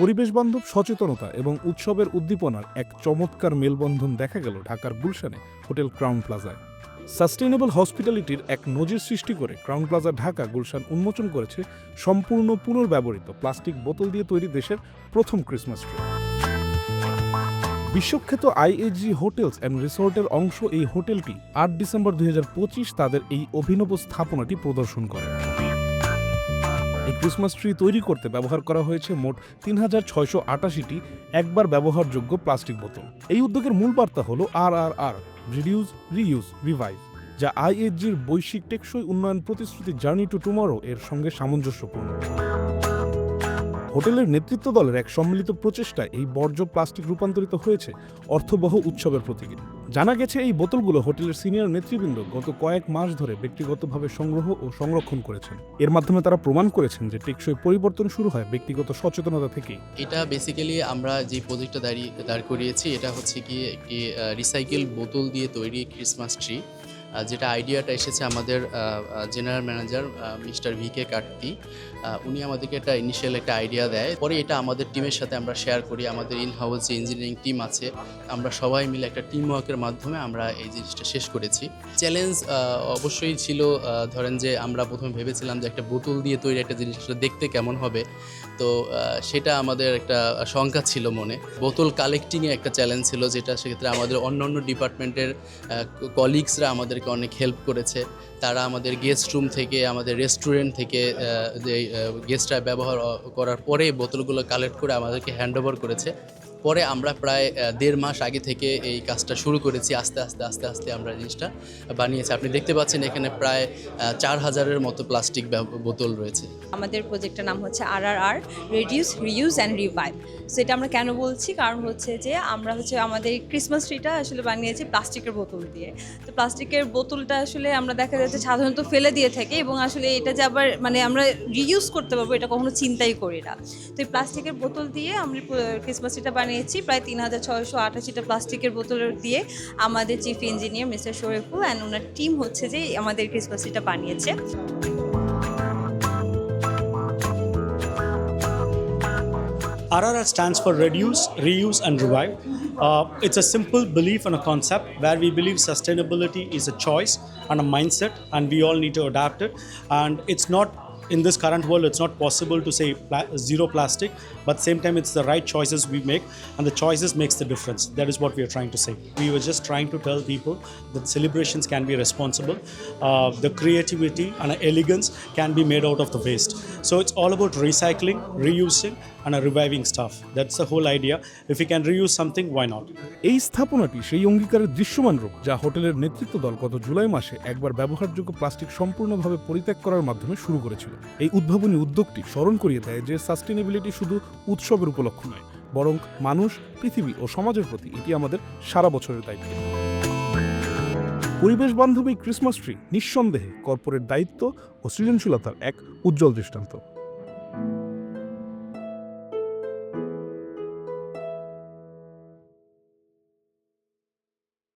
পরিবেশ বান্ধব সচেতনতা এবং উৎসবের উদ্দীপনার এক চমৎকার মেলবন্ধন দেখা গেল ঢাকার গুলশানে, হোটেল ক্রাউন প্লাজায়। সাস্টেইনেবল হসপিটালিটির এক নজির সৃষ্টি করে ক্রাউন প্লাজা ঢাকা গুলশান উন্মোচন করেছে সম্পূর্ণ পুনর্ব্যবহৃত প্লাস্টিক বোতল দিয়ে তৈরি দেশের প্রথম ক্রিসমাস ট্রি। বিশ্বখ্যাত আইএইচজি হোটেলস অ্যান্ড রিসোর্টের অংশ এই হোটেলটি আট ডিসেম্বর দুই হাজার পঁচিশ তাদের এই অভিনব স্থাপনাটি প্রদর্শন করে। এই ক্রিসমাস ট্রি তৈরি করতে ব্যবহার করা হয়েছে মোট তিন হাজার ছয়শো আটাশিটি একবার ব্যবহারযোগ্য প্লাস্টিক বোতল। এই উদ্যোগের মূল বার্তা হল R R R, reduce reuse revive যা আইএইচজির বৈশ্বিক টেকসই উন্নয়ন প্রতিশ্রুতি জার্নি টু টুমরো এর সঙ্গে সামঞ্জস্যপূর্ণ। হোটেলের নেতৃত্ব দলের এক সম্মিলিত প্রচেষ্টায় এই বর্জ্য প্লাস্টিক রূপান্তরিত হয়েছে অর্থবহ উৎসবের প্রতীকে। জানা গেছে এই বোতলগুলো হোটেলের সিনিয়র নেতৃবৃন্দ গত কয়েক মাস ধরে ব্যক্তিগতভাবে সংগ্রহ ও সংরক্ষণ করেছেন। এর মাধ্যমে তারা প্রমাণ করেছেন যে টেকসই পরিবর্তন শুরু হয় ব্যক্তিগত সচেতনতা থেকেই। এটা বেসিক্যালি আমরা যে প্রজেক্টটা দাঁড়িয়ে দাঁড় করিয়েছি, এটা হচ্ছে কি একটি রিসাইকেল বোতল দিয়ে তৈরি ক্রিসমাস ট্রি যেটা আইডিয়াটা এসেছে আমাদের general manager mister V K Karthi উনি আমাদেরকে একটা ইনিশিয়াল একটা আইডিয়া দেয়। পরে এটা আমাদের টিমের সাথে আমরা শেয়ার করি, আমাদের ইন হাউস যে ইঞ্জিনিয়ারিং টিম আছে, আমরা সবাই মিলে একটা টিম ওয়ার্কের মাধ্যমে আমরা এই জিনিসটা শেষ করেছি। চ্যালেঞ্জ অবশ্যই ছিল ধরেন যে আমরা প্রথমে ভেবেছিলাম যে একটা বোতল দিয়ে তৈরি একটা জিনিসটা দেখতে কেমন হবে। তো সেটা আমাদের একটা শঙ্কা ছিল মনে। বোতল কালেক্টিংয়ে একটা চ্যালেঞ্জ ছিল যেটা সেক্ষেত্রে আমাদের অন্য অন্য ডিপার্টমেন্টের কলিগসরা আমাদেরকে অনেক হেল্প করেছে। তারা আমাদের গেস্ট রুম থেকে, আমাদের রেস্টুরেন্ট থেকে যে গেস্টরা ব্যবহার করার পরে বোতলগুলো কালেক্ট করে আমাদেরকে হ্যান্ড ওভার করেছে। পরে আমরা প্রায় দেড় মাস আগে থেকে এই কাজটা শুরু করেছি, আস্তে আস্তে আস্তে আস্তে আমরা জিনিসটা বানিয়েছি। আপনি দেখতে পাচ্ছেন এখানে প্রায় চার হাজারের মতো প্লাস্টিক বোতল রয়েছে। আমাদের প্রজেক্টের নাম হচ্ছে R R R reduce reuse and revive so এটা আমরা কেন বলছি? কারণ হচ্ছে যে, আমরা হচ্ছে আমাদের ক্রিসমাস ট্রিটা আসলে বানিয়েছি প্লাস্টিকের বোতল দিয়ে। তো প্লাস্টিকের বোতলটা আসলে আমরা দেখা যাচ্ছে সাধারণত ফেলে দিয়ে থাকি এবং আসলে এটা যে আবার মানে আমরা রিউজ করতে পারব, এটা কখনো চিন্তাই করি না। তো এই প্লাস্টিকের বোতল দিয়ে আমরা ক্রিসমাস ট্রিটা বানিয়েছি প্রায় তিন হাজার ছয়শো আটাশিটা প্লাস্টিকের বোতল দিয়ে আমাদের chief engineer mister Shariful and owner team হচ্ছে যে আমাদের ক্রিসমাস ট্রিটা বানিয়েছে RRR stands for Reduce, Reuse, and Revive. Uh, it's a simple belief and a concept where we believe sustainability is a choice and a mindset, and we all need to adapt it. And it's not in this current world, it's not possible to say pla- zero plastic, but same time, it's the right choices we make, and the choices makes the difference. That is what we are trying to say. We were just trying to tell people that celebrations can be responsible, uh, the creativity and elegance can be made out of the waste. So it's all about recycling, reusing, and a reviving stuff. That's the whole idea. If we can reuse something, why not? এই স্থাপনাটি সেই অঙ্গীকারের দৃশ্যমান রূপ যা হোটেলের নেতৃত্ব দল গত জুলাই মাসে একবার ব্যবহারযোগ্য প্লাস্টিক সম্পূর্ণভাবে পরিত্যাগ করার মাধ্যমে শুরু করেছিল এই উদ্ভাবনী উদ্যোগটি স্মরণ করিয়ে দেয় যে সাস্টেনেবিলিটি শুধু উৎসবের উপলক্ষ নয় বরং মানুষ পৃথিবী ও সমাজের প্রতি এটি আমাদের সারা বছরের দায়িত্ব পরিবেশ বান্ধব ক্রিসমাস ট্রি নিঃসন্দেহে কর্পোরেট দায়িত্ব ও সৃজনশীলতার এক উজ্জ্বল দৃষ্টান্ত